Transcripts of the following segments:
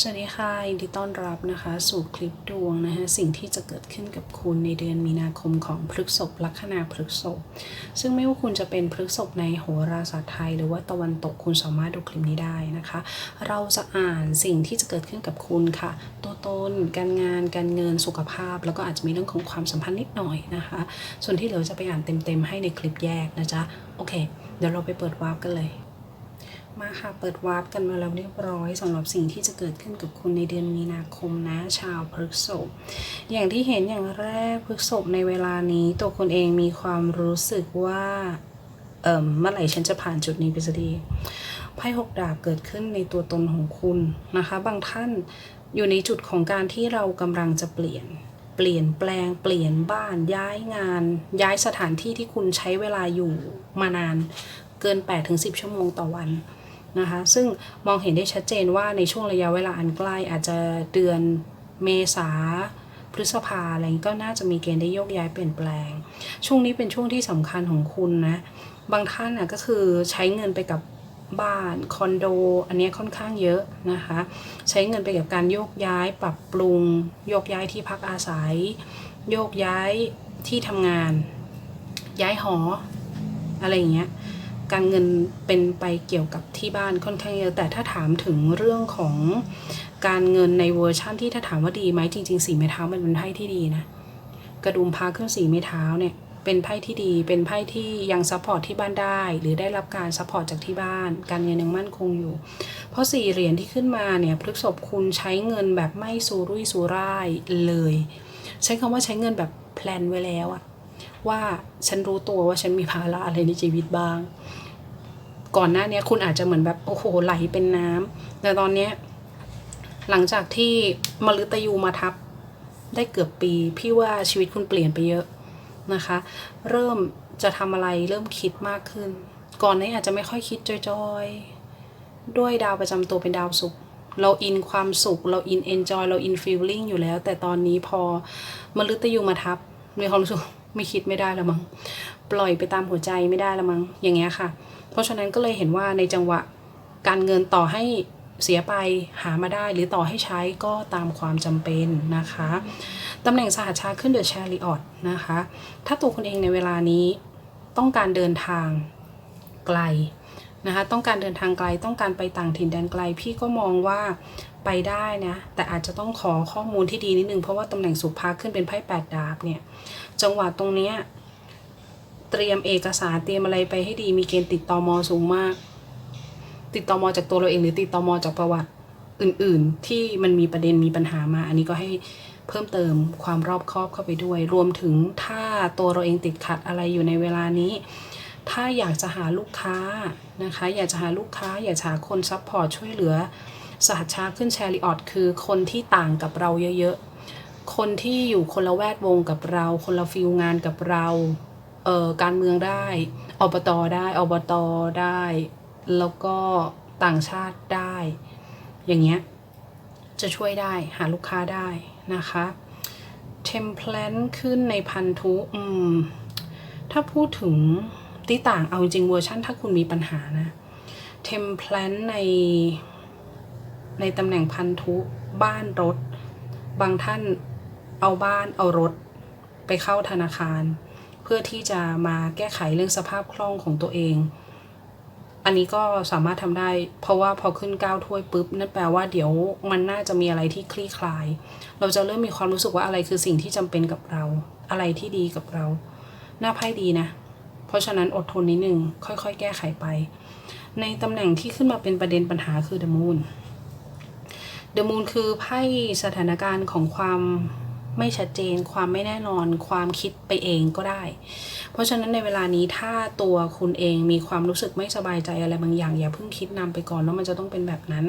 สวัสดีค่ะยินดีต้อนรับนะคะ สู่คลิปดวงนะคะสิ่งที่จะเกิดขึ้นกับคุณในเดือนมีนาคมของพฤกษภลัคนาพฤกษภซึ่งไม่ว่าคุณจะเป็นพฤกษภในโหราศาสตร์ไทย หรือว่าตะวันตกคุณสามารถดูคลิปนี้ได้นะคะ เราจะอ่านสิ่งที่จะเกิดขึ้นกับคุณค่ะ ตัวตน การงาน การเงินสุขภาพ แล้วก็อาจจะมีเรื่องของความสัมพันธ์นิดหน่อยนะคะ ส่วนที่เหลือจะไปอ่านเต็มๆให้ในคลิปแยกนะจ๊ะโอเค เดี๋ยวเราไปเปิดวาร์ปกันเลย มาค่ะเปิดวาร์ปกันมาแล้วเรียบร้อยสำหรับสิ่งที่จะเกิดขึ้นกับคุณในเดือนมีนาคมนะ ชาวพฤกษภอย่างที่เห็นอย่างแรกพฤกษภในเวลานี้ตัวคุณเองมีความรู้สึกว่าเอ่มเมื่อไหร่ฉันจะผ่านจุดนี้ไปสักทีไพ่หกดาบเกิดขึ้นในตัวตนของคุณนะคะ บางท่านอยู่ในจุดของการที่เรากำลังจะเปลี่ยนเปลี่ยนแปลง เปลี่ยนบ้านย้ายงาน ย้ายสถานที่ที่คุณใช้เวลาอยู่มานานเกิน 8-10 ชั่วโมงต่อวัน นะคะ ซึ่งมองเห็นได้ชัดเจนว่าในช่วงระยะเวลาอันใกล้อาจจะเดือนเมษาพฤษภาอะไรก็น่าจะมีเกณฑ์ได้โยกย้ายเปลี่ยนแปลง ช่วงนี้เป็นช่วงที่สำคัญของคุณนะ บางท่านน่ะก็คือใช้เงินไปกับบ้านคอนโด อันนี้ค่อนข้างเยอะนะคะ ใช้เงินไปกับการโยกย้ายปรับปรุง โยกย้ายที่พักอาศัย โยกย้ายที่ทำงาน ย้ายหอ อะไรอย่างเงี้ย การเงินเป็นไปเกี่ยวกับที่บ้านค่อนข้างเยอะแต่ถ้าถามถึงเรื่องของการเงินในเวอร์ชั่นที่ถ้าถามว่าดีไหมจริงๆสีไม้เท้ามันเป็นไพ่ที่ดีนะกระดุมพาขึ้นสีไม้เท้าเนี่ยเป็นไพ่ที่ดี เป็นไพ่ที่ยังซัพพอร์ตที่บ้านได้ หรือได้รับการซัพพอร์ตจากที่บ้าน การเงินยังมั่นคงอยู่ เพราะสี่เหรียญที่ขึ้นมาเนี่ยพฤกษบคุณใช้เงินแบบไม่สูรุ่ยสูร่ายเลย ใช้คำว่าใช้เงินแบบแพลนไว้แล้วอะ ว่าฉันรู้ตัวว่าฉันมีภาระอะไรในชีวิตบ้าง ก่อนหน้านี้คุณอาจจะเหมือนแบบโอ้โหไหลเป็นน้ำแต่ตอนเนี้ยหลังจากที่มฤตยูมาทับได้เกือบปี พี่ว่าชีวิตคุณเปลี่ยนไปเยอะนะคะ เริ่มจะทำอะไรเริ่มคิดมากขึ้น ก่อนหนี้อาจจะไม่ค่อยคิดจอยๆ ด้วยดาวประจำตัวเป็นดาวสุขเราอินความสุข เราอินเอนจอยเราอินฟีลลิ่งอยู่แล้ว แต่ตอนนี้พอมฤตยูมาทับมีความรู้สึก ไม่คิดไม่ได้ล้วมั้งปล่อยไปตามหัวใจไม่ได้ล้วมั้งอย่างเงี้ยค่ะ เพราะฉะนั้นก็เลยเห็นว่าในจังหวะการเงินต่อให้เสียไปหามาได้หรือต่อให้ใช้ก็ตามความจำเป็นนะคะตำแหน่งสหัชชาขึ้นเดอะแชริออตนะคะ ถ้าตัวคุณเองในเวลานี้ต้องการเดินทางไกลนะคะต้องการเดินทางไกลต้องการไปต่างถิ่นแดนไกล พี่ก็มองว่า ไปได้นะ แต่อาจจะต้องขอข้อมูลที่ดีนิดนึง เพราะว่าตำแหน่งสุภาขึ้นเป็นไพ่แปดดาบเนี่ย จังหวะตรงเนี้ยเตรียมเอกสารเตรียมอะไรไปให้ดี มีเกณฑ์ติดต่อมอสูงมาก ติดต่อมอจากตัวเราเองหรือติดต่อมอจากประวัติอื่น ๆ ที่มันมีประเด็นมีปัญหามา อันนี้ก็ให้เพิ่มเติมความรอบคอบเข้าไปด้วย รวมถึงถ้าตัวเราเองติดขัดอะไรอยู่ในเวลานี้ ถ้าอยากจะหาลูกค้านะคะ อยากจะหาลูกค้า อยากจะหาคนซัพพอร์ตช่วยเหลือ สหัชชาขึ้นแชริออตคือคนที่ต่างกับเราเยอะๆ คนที่อยู่คนละแวดวงกับเรา คนละฟิลงานกับเราเอ่อการเมืองได้อบตได้อบตได้ แล้วก็ต่างชาติได้ อย่างเงี้ยจะช่วยได้หาลูกค้าได้นะคะเทมเพลนขึ้นในพันธุอืมถ้าพูดถึงที่ต่างเอาจริงเวอร์ชันถ้าคุณมีปัญหานะเทมเพลนใน ในตำแหน่งพันธุบ้านรถ บางท่านเอาบ้านเอารถ ไปเข้าธนาคาร เพื่อที่จะมาแก้ไขเรื่องสภาพคล่องของตัวเอง อันนี้ก็สามารถทำได้ เพราะว่าพอขึ้นก้าวถ้วยปุ๊บนั่นแปลว่าเดี๋ยวมันน่าจะมีอะไรที่คลี่คลาย เราจะเริ่มมีความรู้สึกว่าอะไรคือสิ่งที่จำเป็นกับเรา อะไรที่ดีกับเรา หน้าไพ่ดีนะ เพราะฉะนั้นอดทนนิดนึงค่อยๆ แก้ไขไป ในตำแหน่งที่ขึ้นมาเป็นประเด็นปัญหาคือดมูน The Moon The Moon คือไพ่สถานการณ์ของความไม่ชัดเจน ความไม่แน่นอน ความคิดไปเองก็ได้ เพราะฉะนั้นในเวลานี้ถ้าตัวคุณเองมีความรู้สึกไม่สบายใจอะไรบางอย่าง อย่าเพิ่งคิดนำไปก่อนว่ามันจะต้องเป็นแบบนั้น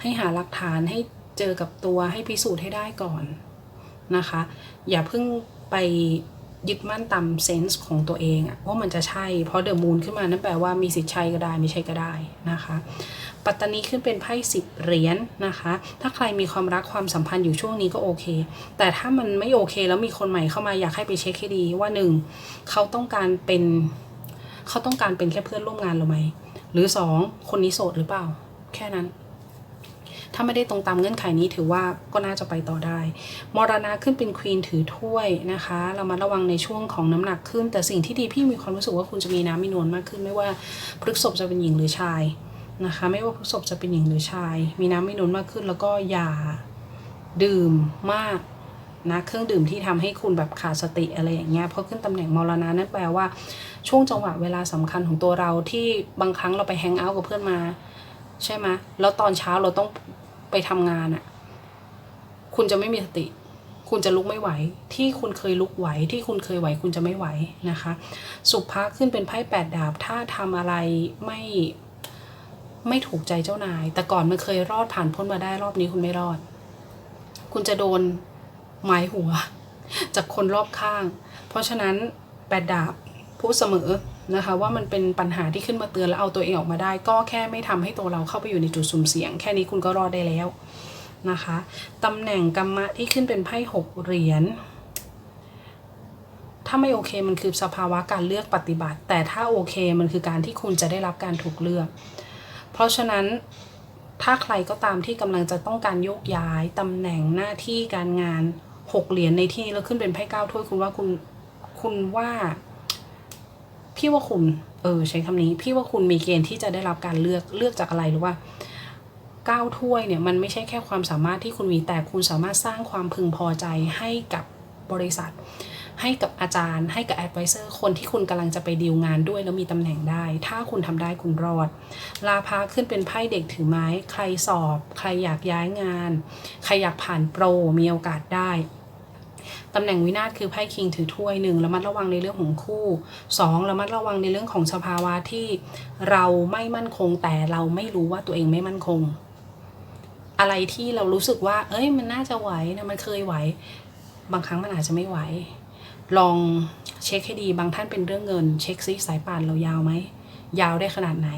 ให้หาหลักฐานให้เจอกับตัวให้พิสูจน์ให้ได้ก่อนนะคะ อย่าเพิ่งไป ยึดมั่นตามเซนส์ของตัวเองอะว่ามันจะใช่ เพราะเดอะมูนขึ้นมานั่นแปลว่ามีสิทธิ์ใช่ก็ได้ไม่ใช่ก็ได้นะคะ ปัตตานีขึ้นเป็นไพ่สิบเหรียญนนะคะ ถ้าใครมีความรักความสัมพันธ์อยู่ช่วงนี้ก็โอเค แต่ถ้ามันไม่โอเคแล้วมีคนใหม่เข้ามาอยากให้ไปเช็คให้ดีว่าหนึ่งเขาต้องการเป็นเขาต้องการเป็นแค่เพื่อนร่วมงานเราไหมหรือสองคนนี้โสดหรือเปล่า แค่นั้น ถ้าไม่ได้ตรงตามเงื่อนไขนี้ถือว่าก็น่าจะไปต่อได้ มรณะขึ้นเป็นควีนถือถ้วยนะคะ เรามาระวังในช่วงของน้ำหนักขึ้น แต่สิ่งที่ดีพี่มีความรู้สึกว่าคุณจะมีน้ำมีนวลมากขึ้น ไม่ว่าพฤกษบจะเป็นหญิงหรือชายนะคะ ไม่ว่าพฤกษบจะเป็นหญิงหรือชาย มีน้ำมีนวลมากขึ้น แล้วก็อย่าดื่มมากนะเครื่องดื่มที่ทำให้คุณแบบขาดสติอะไรอย่างเงี้ยเพราะขึ้นตำแหน่งมรณะนั่นแปลว่า ช่วงจังหวะเวลาสำคัญของตัวเราที่บางครั้งเราไปแฮงเอาท์กับเพื่อนมา ใช่ไหมแล้วตอนเช้าเราต้องไปทำงานอะ่ะ คุณจะไม่มีสติ คุณจะลุกไม่ไหว ที่คุณเคยลุกไหว ที่คุณเคยไหว คุณจะไม่ไหวนะคะ สุภาขึ้นเป็นไพ่แปดดาบ ถ้าทำอะไรไม่ไม่ถูกใจเจ้านาย แต่ก่อนมันเคยรอดผ่านพ้นมาได้รอบนี้คุณไม่รอด คุณจะโดนหมายหัว จากคนรอบข้าง เพราะฉะนั้นแปดดาบพูดเสมอ นะคะ ว่ามันเป็นปัญหาที่ขึ้นมาเตือนแล้วเอาตัวเองออกมาได้ ก็แค่ไม่ทำให้ตัวเราเข้าไปอยู่ในจุดสุ่มเสี่ยง แค่นี้คุณก็รอดได้แล้วนะคะตำแหน่งกรรมะที่ขึ้นเป็นไพ่หกเหรียญถ้าไม่โอเคมันคือสภาวะการเลือกปฏิบัติ แต่ถ้าโอเคมันคือการที่คุณจะได้รับการถูกเลือก เพราะฉะนั้นถ้าใครก็ตามที่กำลังจะต้องการโยกย้ายตำแหน่งหน้าที่การงานหกเหรียญในที่นี้แล้วขึ้นเป็นไพ่เก้าถ้วยคุณว่าคุณคุณว่า พี่ว่าคุณ เออ ใช้คำนี้ พี่ว่าคุณมีเกณฑ์ที่จะได้รับการเลือกเลือกจากอะไรหรือว่าเก้าถ้วยเนี่ยมันไม่ใช่แค่ความสามารถที่คุณมีแต่คุณสามารถสร้างความพึงพอใจให้กับบริษัท ให้กับอาจารย์ ให้กับแอดไวเซอร์คนที่คุณกำลังจะไปดีลงานด้วยแล้วมีตำแหน่งได้ ถ้าคุณทำได้คุณรอด ลาพาขึ้นเป็นไพ่เด็กถือไม้ ใครสอบ ใครอยากย้ายงาน ใครอยากผ่านโปรมีโอกาสได้ ตำแหน่งวินาศคือไพ่คิงถือถ้วยหนึ่งระมัดระวังในเรื่องของคู่สองระมัดระวังในเรื่องของสภาวะที่เราไม่มั่นคง แต่เราไม่รู้ว่าตัวเองไม่มั่นคง อะไรที่เรารู้สึกว่า เอ้ย มันน่าจะไหวนะมันเคยไหว บางครั้งมันอาจจะไม่ไหว ลองเช็คให้ดีบางท่านเป็นเรื่องเงิน เช็คซิสายป่านเรายาวไหมยาวได้ขนาดไหน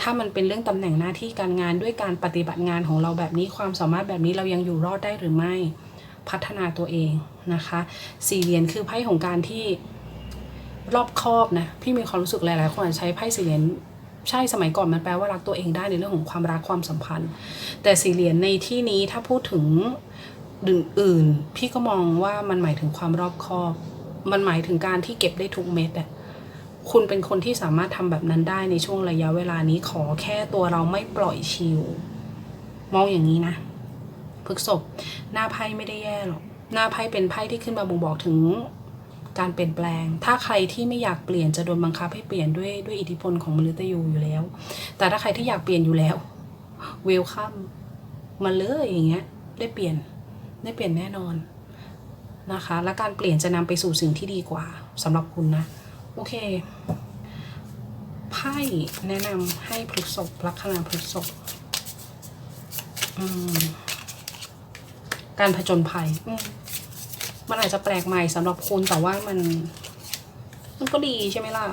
ถ้ามันเป็นเรื่องตำแหน่งหน้าที่การงานด้วยการปฏิบัติงานของเราแบบนี้ความสามารถแบบนี้เรายังอยู่รอดได้หรือไม่ พัฒนาตัวเองนะคะสี่เหรียญคือไพ่ของการที่รอบคอบนะพี่มีความรู้สึกหลายๆคนอาจใช้ไพ่สี่เหรียญใช่สมัยก่อนมันแปลว่ารักตัวเองได้ในเรื่องของความรักความสัมพันธ์ แต่สี่เหรียญในที่นี้ถ้าพูดถึงอื่นๆพี่ก็มองว่ามันหมายถึงความรอบคอบ มันหมายถึงการที่เก็บได้ทุกเม็ดอะคุณเป็นคนที่สามารถทำแบบนั้นได้ในช่วงระยะเวลานี้ขอแค่ตัวเราไม่ปล่อยชิลมองอย่างนี้นะ พฤกษบหน้าไพ่ไม่ได้แย่หรอกหน้าไพ่เป็นไพ่ที่ขึ้นมาบ่งบอกถึงการเปลี่ยนแปลง ถ้าใครที่ไม่อยากเปลี่ยนจะโดนบังคับให้เปลี่ยนด้วยด้วยอิทธิพลของมฤตยูอยู่แล้ว แต่ถ้าใครที่อยากเปลี่ยนอยู่แล้วเวลคัมมาเลยอย่างเงี้ยได้เปลี่ยนได้เปลี่ยนแน่นอนนะคะ และการเปลี่ยนจะนำไปสู่สิ่งที่ดีกว่าสำหรับคุณนะ โอเคไพ่แนะนำให้พฤกษบลัคนาพฤกษบอืม การผจญภัยอืมมันอาจจะแปลกใหม่สำหรับคุณแต่ว่ามัน มันก็ดีใช่ไหมล่ะ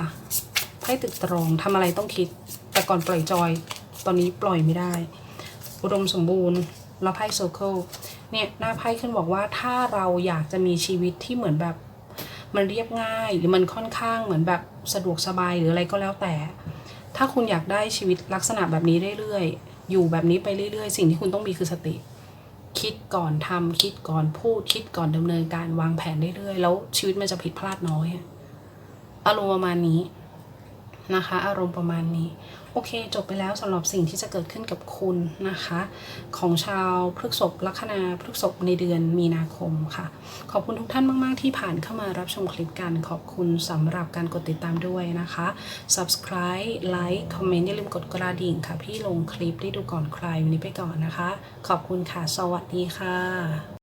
ไพ่ตึกตรองทำอะไรต้องคิด แต่ก่อนปล่อยจอย ตอนนี้ปล่อยไม่ได้ อุดมสมบูรณ์แล้วไพ่โซเคิลเนี่ยหน้าไพ่ขึ้นบอกว่าถ้าเราอยากจะมีชีวิตที่เหมือนแบบ มันเรียบง่าย หรือมันค่อนข้างเหมือนแบบสะดวกสบายหรืออะไรก็แล้วแต่ ถ้าคุณอยากได้ชีวิตลักษณะแบบนี้เรื่อยๆอยู่แบบนี้ไปเรื่อยๆ สิ่งที่คุณต้องมีคือสติ คิดก่อนทำคิดก่อนพูด คิดก่อนดำเนินการวางแผนเรื่อยๆ แล้วชีวิตมันจะผิดพลาดน้อยอะอารมณ์ประมาณนี้ นะคะ อารมณ์ประมาณนี้ โอเค จบไปแล้วสำหรับสิ่งที่จะเกิดขึ้นกับคุณนะคะ ของชาวพฤกษบลัคนาพฤกษบในเดือนมีนาคมค่ะ ขอบคุณทุกท่านมาก ๆ ที่ผ่านเข้ามารับชมคลิปกัน ขอบคุณสำหรับการกดติดตามด้วยนะคะ subscribe like comment อย่าลืมกดกระดิ่งค่ะ พี่ลงคลิปได้ดูก่อนใครวันนี้ไปก่อนนะคะ ขอบคุณค่ะ สวัสดีค่ะ